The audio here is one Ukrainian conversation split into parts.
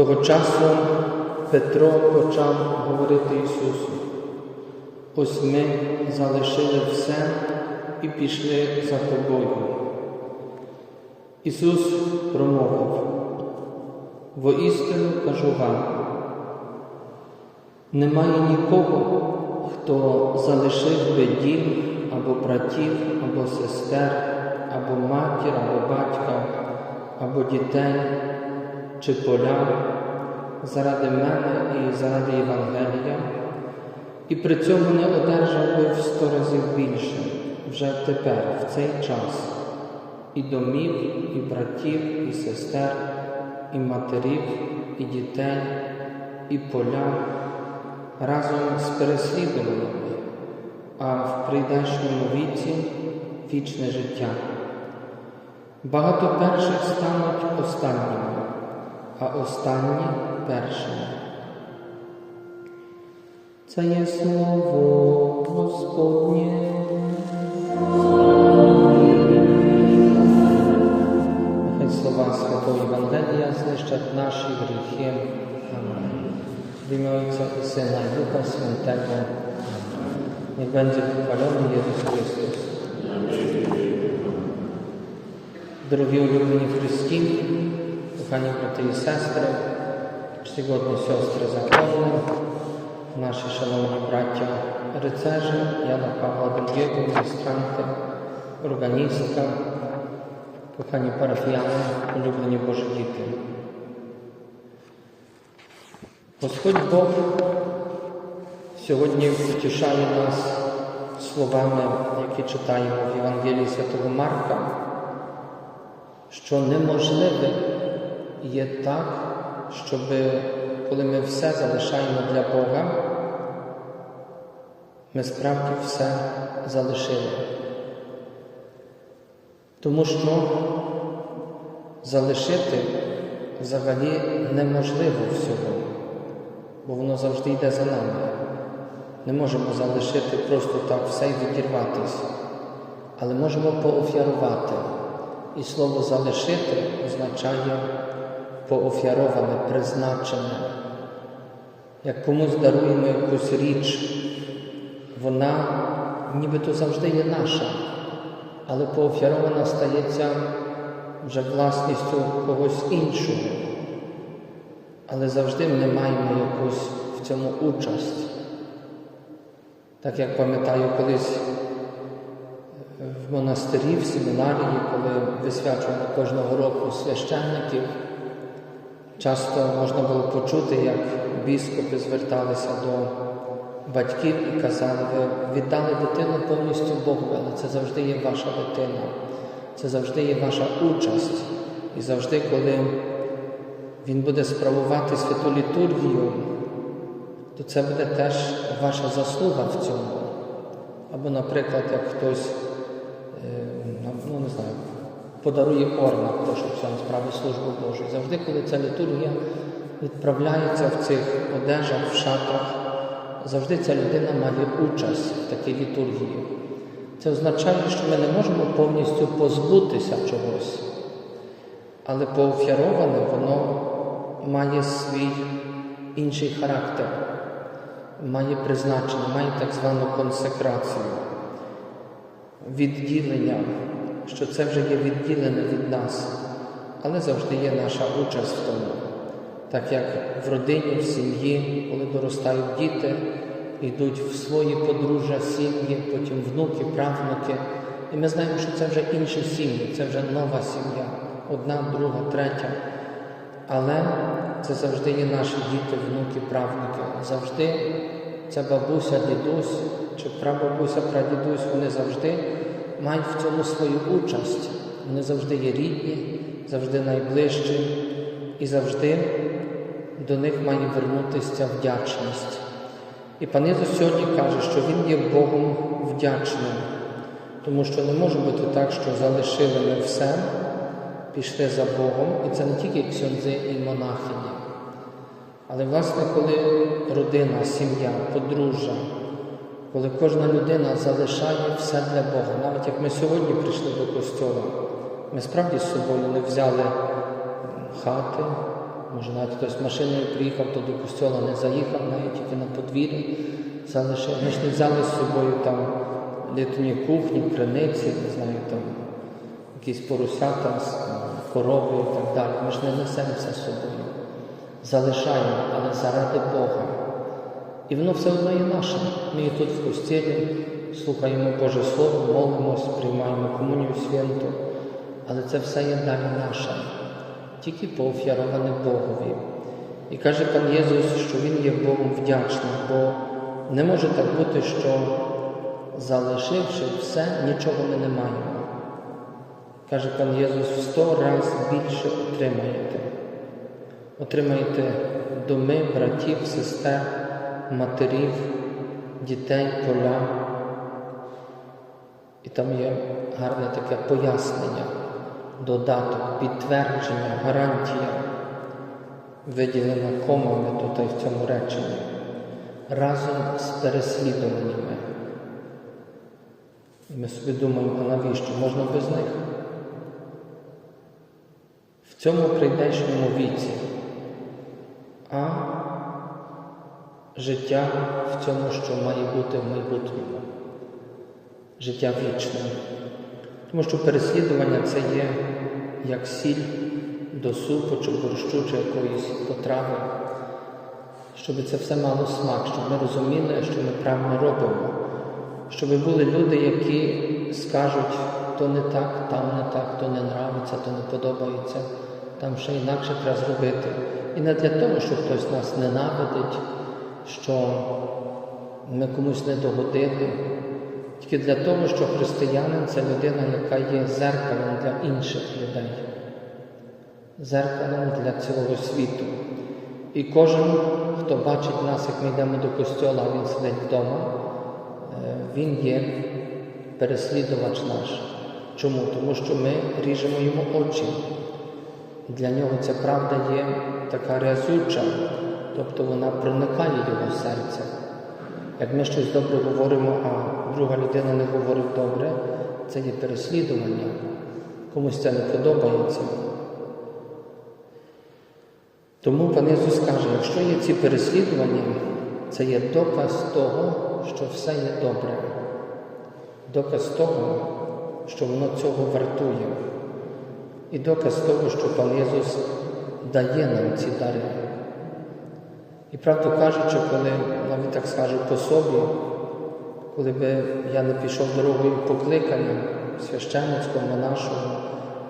Того часу Петро почав говорити Ісусу. Ось ми залишили все і пішли за тобою. Ісус промовив, воістину кажу вам, немає нікого, хто залишив би дім або братів, або сестер, або матір, або батька, або дітей чи поля заради мене і заради Євангелія, і при цьому не одержав би в сто разів більше вже тепер, в цей час, і домів, і братів, і сестер, і матерів, і дітей, і поля разом з переслідуваннями, а в прийдешньому віці вічне життя. Багато перших стануть останніми, а останні першими. Це є слово Господнє. Нехай слова Святого Євангелія знищать наші гріхи. Amen. W imię Ojca i Syna i Ducha Świętego. Amen. Niech będzie wychwalony Jezus Chrystus. Дорогі улюблені в Христі, кохані брати і сестри, czcigodні сестри законні, наші шановні браття рицежі, Яна Павла II, міністранти, органістка, кохані парафіяни, улюблені Божі діти. Господь Бог сьогодні втішає нас словами, які читаємо в Євангелії Святого Марка, що неможливе є так, щоб коли ми все залишаємо для Бога, ми справді все залишили. Тому що залишити взагалі неможливо всього, бо воно завжди йде за нами. Не можемо залишити просто так все і відірватися, але можемо поофярувати. І слово залишити означає поофяроване, призначене. Як комусь даруємо якусь річ, вона нібито завжди є наша, але поофярована стається вже власністю когось іншого. Але завжди ми маємо якусь в цьому участь. Так як пам'ятаю колись в монастирі, в семінарії, коли висвячували кожного року священників, часто можна було почути, як біскупи зверталися до батьків і казали, ви віддали дитину повністю Богу, але це завжди є ваша дитина, це завжди є ваша участь. І завжди, коли він буде справувати святу літургію, то це буде теж ваша заслуга в цьому. Або, наприклад, як хтось ну не знаю, подарує орна, щоб сам справи службу Божу. Завжди, коли ця літургія відправляється в цих одежах, в шатах, завжди ця людина має участь в такій літургії. Це означає, що ми не можемо повністю позбутися чогось, але поофяроване воно має свій інший характер, має призначення, має так звану консекрацію відділення, що це вже є відділене від нас, але завжди є наша участь в тому. Так як в родині, в сім'ї, коли доростають діти, йдуть в свої подружжя, сім'ї, потім внуки, правнуки. І ми знаємо, що це вже інші сім'ї, це вже нова сім'я, одна, друга, третя. Але це завжди є наші діти, внуки, правнуки. Завжди ця бабуся, дідусь чи прабабуся, прадідусь, вони завжди мають в цьому свою участь. Вони завжди є рідні, завжди найближчі і завжди до них має вернутися вдячність. І пан Ісус сьогодні каже, що Він є Богом вдячним, тому що не може бути так, що залишили ми все пішли за Богом, і це не тільки ксьондзи і монахині. Але, власне, коли родина, сім'я, подружжя, коли кожна людина залишає все для Бога, навіть як ми сьогодні прийшли до костьола, ми справді з собою не взяли хати, може навіть хтось машиною приїхав, то до костьола не заїхав, навіть тільки на подвір'ї залишив. Ми ж не взяли з собою там літні кухні, криниці, не знаю, там якісь поросята, корови і так далі. Ми ж не несемо це з собою. Залишаємо, але заради Бога. І воно все одно є наше. Ми є тут в костілі, слухаємо Боже Слово, молимось, приймаємо комунію святу, але це все є далі наше, тільки поофяроване Богові. І каже пан Єсус, що Він є Богом вдячним, бо не може так бути, що залишивши все, нічого ми не маємо. Каже пан Єсус, в сто разів більше отримаєте. Отримаєте доми, братів, сестер, матерів, дітей, поля. І там є гарне таке пояснення, додаток, підтвердження, гарантія, виділена комами тут в цьому реченні, разом з переслідуваннями. І ми собі думаємо, а навіщо? Можна без них? В цьому прийдешньому віці, а життя в цьому, що має бути в майбутньому, життя вічне. Тому що переслідування це є як сіль до супу чи борщу, чи якоїсь потрави, щоб це все мало смак, щоб ми розуміли, що ми правильно робимо, щоб були люди, які скажуть, то не так, там не так, то не нравиться, то не подобається, там ще інакше треба зробити. І не для того, що хтось нас ненавидить, що ми комусь не догодили, тільки для того, що християнин це людина, яка є зеркалом для інших людей, зеркалом для цілого світу. І кожен, хто бачить нас, як ми йдемо до костьола, він сидить вдома, е, він є переслідувач наш. Чому? Тому що ми ріжемо йому очі. Для нього ця правда є така разюча, тобто вона проникає його серце. Як ми щось добре говоримо, а друга людина не говорить добре, це є переслідування. Комусь це не подобається. Тому пан Ісус каже, якщо є ці переслідування, це є доказ того, що все є добре. Доказ того, що воно цього вартує. І доказ того, що пан Ісус дає нам ці дари. І правду кажучи, коли навіть так скажу по собі, коли би я не пішов дорогою покликання священницького, монашого,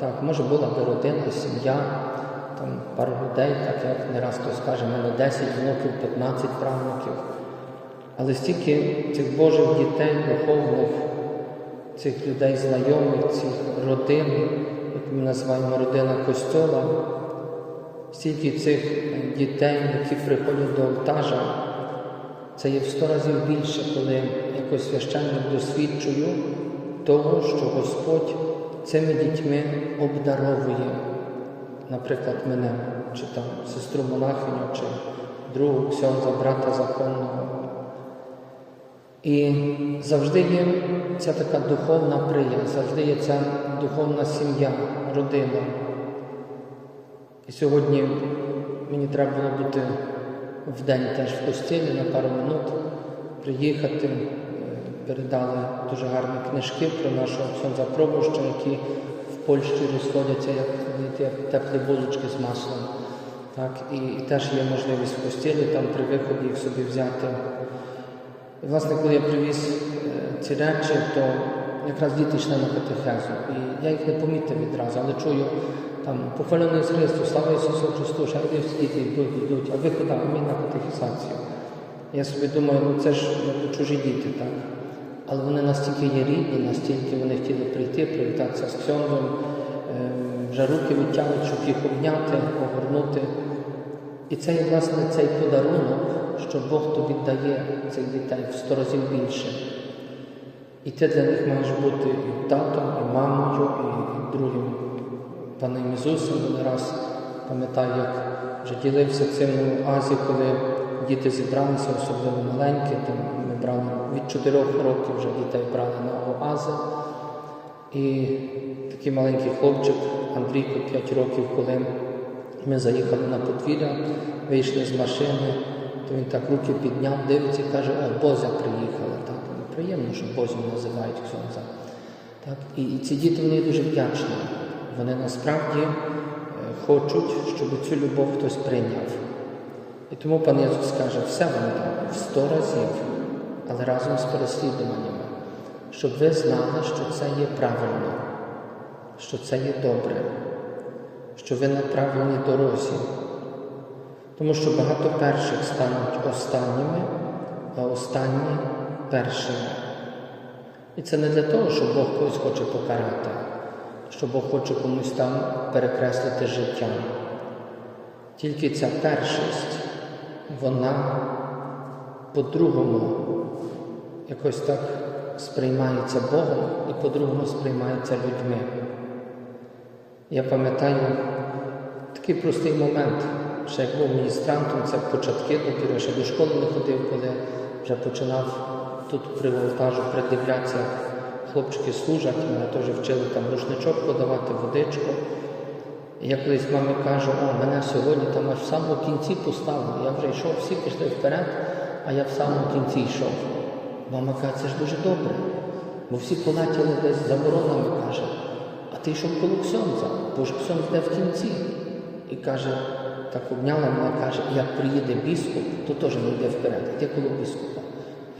так, може була би родина, сім'я, там пару людей, так як не раз хто скаже, в мене 10 внуків, 15 правнуків. Але стільки цих Божих дітей, духовних, цих людей знайомих, цих родин, як ми називаємо родина Костьола, стільки цих дітей, які приходять до алтажа, це є в сто разів більше, коли якось священник досвідчую того, що Господь цими дітьми обдаровує, наприклад, мене, чи там сестру монахиню, чи другу ксьонза, брата законного. І завжди є ця така духовна приязнь, завжди є ця духовна сім'я, родина. І сьогодні мені треба було бути в день теж в костілі на пару минут, приїхати, е, передали дуже гарні книжки про нашого Ксьонза Пробуща, які в Польщі розходяться як, теплі булочки з маслом. Так, і, і теж є можливість в костілі там при виході їх собі взяти. І, власне, коли я привіз е, ці речі, то якраз діти йшли на катехезу. І я їх не помітив відразу, але чую там похвалений з Христу, слава Ісусу Христу, ще дивись, діти йдуть, йдуть, а ви куди? Ми на катехізацію. Я собі думаю, ну це ж ну, чужі діти, так. Але вони настільки є рідні, настільки вони хотіли прийти, привітатися з Ксьондом, е, вже руки відтягнуть, щоб їх обняти, огорнути. І це є, власне, цей подарунок, що Бог тобі дає цих дітей в сто разів більше. І ти для них маєш бути і татом, і мамою, і другим паном Ісусом. Один раз пам'ятаю, як вже ділився цим у Азі, коли діти зібралися, особливо маленькі. Там ми брали від 4 років вже дітей брали на оази. І такий маленький хлопчик, Андрійко, 5 років, коли ми заїхали на подвір'я, вийшли з машини, то він так руки підняв, дивиться і каже, о, Бозя приїхала. Так? Приємно, що Бозю називають Ксьонза. Так? І, і ці діти вони дуже вдячні. Вони насправді е, хочуть, щоб цю любов хтось прийняв. І тому пан Ісус каже, все вам дам в сто разів, але разом з переслідуваннями, щоб ви знали, що це є правильно, що це є добре, що ви на правильній дорозі. Тому що багато перших стануть останніми, а останні першими. І це не для того, що Бог когось хоче покарати, що Бог хоче комусь там перекреслити життя. Тільки ця першість, вона по-другому якось так сприймається Богом і по-другому сприймається людьми. Я пам'ятаю такий простий момент, ще як був міністрантом, це початки, доки я ще до школи не ходив, коли вже починав тут при волтажу придивлятися, хлопчики служать, мене теж вчили там рушничок подавати, водичку. Я колись мамі кажу, о, мене сьогодні там аж в самому кінці поставили. Я вже йшов, всі пішли вперед, а я в самому кінці йшов. Мама каже, це ж дуже добре, бо всі полетіли десь за воронами, каже, а ти йшов коло Ксьонза, бо ж Ксьонз де в кінці. І каже, так обняла мене, каже, як приїде біскуп, то теж не йде вперед, йде коло біскупа.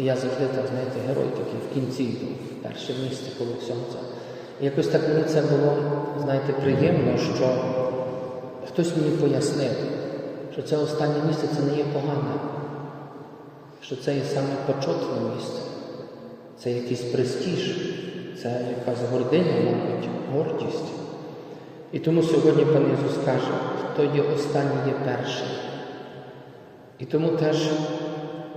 І я завжди так, знаєте, герой такий в кінці йду, перше місце коло Ксьонза. І якось так мені це було, знаєте, приємно, що хтось мені пояснив, що це останнє місце це не є погане, що це є саме почетне місце, це якийсь престиж, це якась гординя, навіть гордість. І тому сьогодні пан Ісус каже, хто є останній, є перший. І тому теж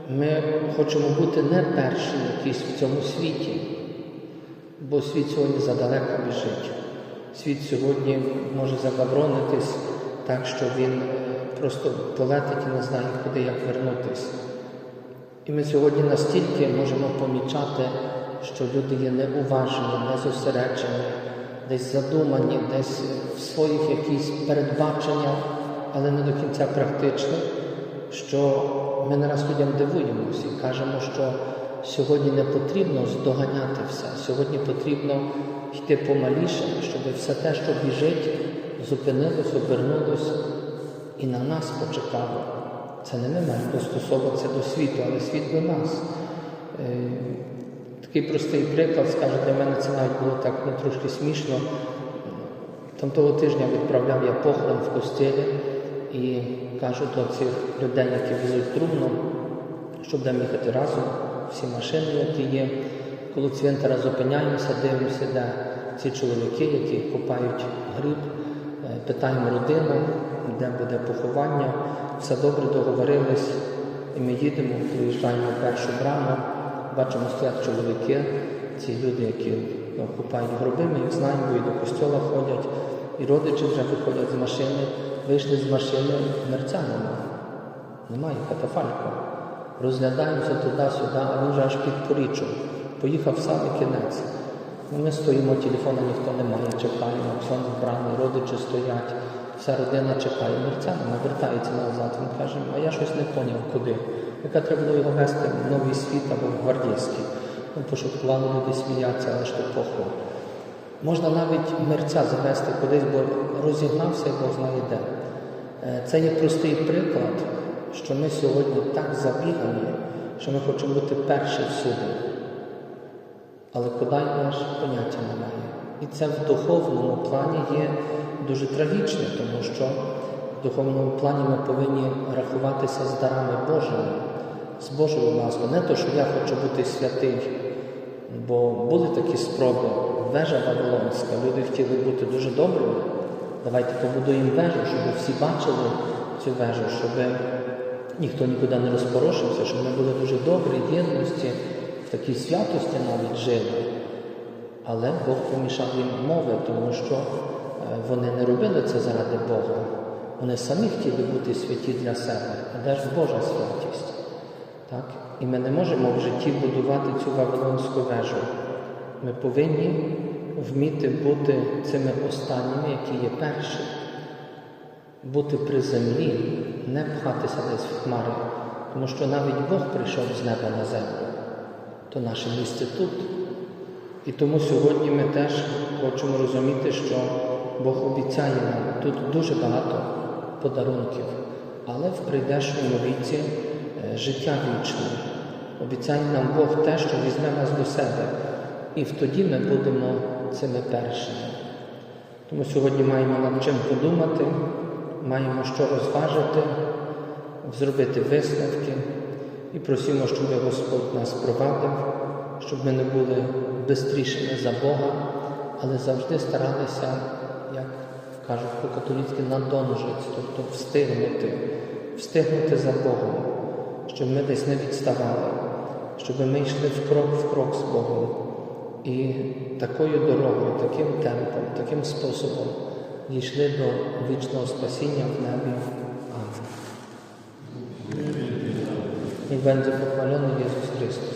ми хочемо бути не перші якісь в цьому світі, бо світ сьогодні задалеко біжить. Світ сьогодні може загавронитись так, що він е, просто полетить і не знає, куди як вернутись. І ми сьогодні настільки можемо помічати, що люди є неуважні, незосереджені, десь задумані, десь в своїх якісь передбаченнях, але не до кінця практичних, що ми не раз людям дивуємося і кажемо, що сьогодні не потрібно здоганяти все, сьогодні потрібно йти помаліше, щоб все те, що біжить, зупинилось, обернулось і на нас почекало. Це не ми маємо достосовуватися до світу, але світ до нас. Е, Такий простий приклад, скаже, для мене це навіть було так ну, трошки смішно. Там того тижня відправляв я похорон в костелі і кажу до цих людей, які везуть трубну, що будемо їхати разом, всі машини, які є. Коло цвинтара зупиняємося, дивимося, де ці чоловіки, які копають гриб, Е, питаємо родину, де буде поховання. Все добре договорились, і ми їдемо, приїжджаємо в першу браму, бачимо, стоять чоловіки, ці люди, які ну, купають гроби, ми їх знаємо, і до костьола ходять, і родичі вже виходять з машини, вийшли з машини, мерця нема. Немає катафальку. Розглядаємося туди-сюди, а він вже аж під поріччю. Поїхав в самий кінець. Ми стоїмо, телефону ніхто немає, чекаємо, сон збраний, родичі стоять, вся родина чекає. Мерця не вертається назад. Він каже, а я щось не поняв, куди. Яка треба було його вести в новий світ або в гвардійський. Ну, пошуткували люди сміяться, але ж то похорон. Можна навіть мерця завести кудись, бо розігнався, і Бог знає де. Е, Це є простий приклад, що ми сьогодні так забігані, що ми хочемо бути перші всюди. Але куди йдеш, поняття немає. І це в духовному плані є дуже трагічно, тому що в духовному плані ми повинні рахуватися з дарами Божими, з Божою ласкою. Не то, що я хочу бути святий, бо були такі спроби. Вежа Вавилонська, люди хотіли бути дуже добрими. Давайте побудуємо вежу, щоб всі бачили цю вежу, щоб ніхто нікуди не розпорошився, щоб ми були дуже добрі, єдності, в такій святості навіть жили. Але Бог помішав їм мови, тому що вони не робили це заради Бога. Вони самі хотіли бути святі для себе. А де ж Божа святість? Так? І ми не можемо в житті будувати цю Вавилонську вежу. Ми повинні вміти бути цими останніми, які є перші, бути при землі, не пхатися десь в хмари, тому що навіть Бог прийшов з неба на землю, то наше місце тут. І тому сьогодні ми теж хочемо розуміти, що Бог обіцяє нам тут дуже багато подарунків, але в прийдешньому віці е, життя вічне. Обіцяє нам Бог те, що візьме нас до себе, і тоді ми будемо цими першими. Тому сьогодні маємо над чим подумати, маємо що розважити, зробити висновки і просимо, щоб Господь нас провадив, щоб ми не були бистрішими за Бога, але завжди старалися, як кажуть по-католицьки, надонжити, тобто встигнути, встигнути за Богом, щоб ми десь не відставали, щоб ми йшли в крок в крок з Богом. І такою дорогою, таким темпом, таким способом дійшли до вічного спасіння в небі. Амінь. І буде похвалений Ісус Chrystus.